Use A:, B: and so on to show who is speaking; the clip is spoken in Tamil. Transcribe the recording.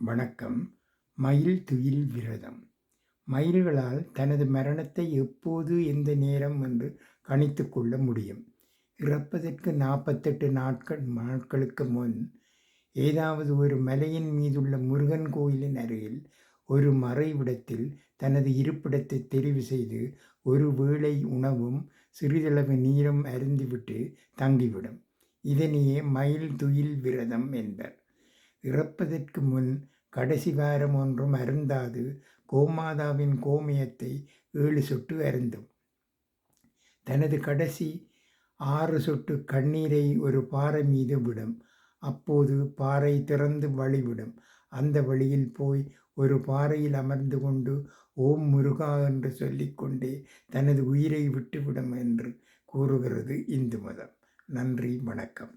A: வணக்கம். மயில் துயில் விரதம். மயில்களால் தனது மரணத்தை எப்போது எந்த நேரம் என்று கணித்து கொள்ள முடியும். இறப்பதற்கு நாற்பத்தெட்டு நாட்கள் நாட்களுக்கு முன் ஏதாவது ஒரு மலையின் மீதுள்ள முருகன் கோயிலின் அருகில் ஒரு மறைவிடத்தில் தனது இருப்பிடத்தை தெரிவு செய்து ஒரு வேளை உணவும் சிறிதளவு நீரும் அருந்திவிட்டு தங்கிவிடும். இதனையே மயில் துயில் விரதம் என்பர். இறப்பதற்கு முன் கடைசி வாரம் ஒன்றும் அருந்தாது. கோமாதாவின் கோமியத்தை ஏழு சொட்டு அருந்தும். தனது கடைசி ஆறு சொட்டு கண்ணீரை ஒரு பாறை மீது விடும். அப்போது பாறை திறந்து வழிவிடும். அந்த வழியில் போய் ஒரு பாறையில் அமர்ந்து கொண்டு ஓம் முருகா என்று சொல்லிக்கொண்டே தனது உயிரை விட்டுவிடும் என்று கூறுகிறது இந்து மதம். நன்றி வணக்கம்.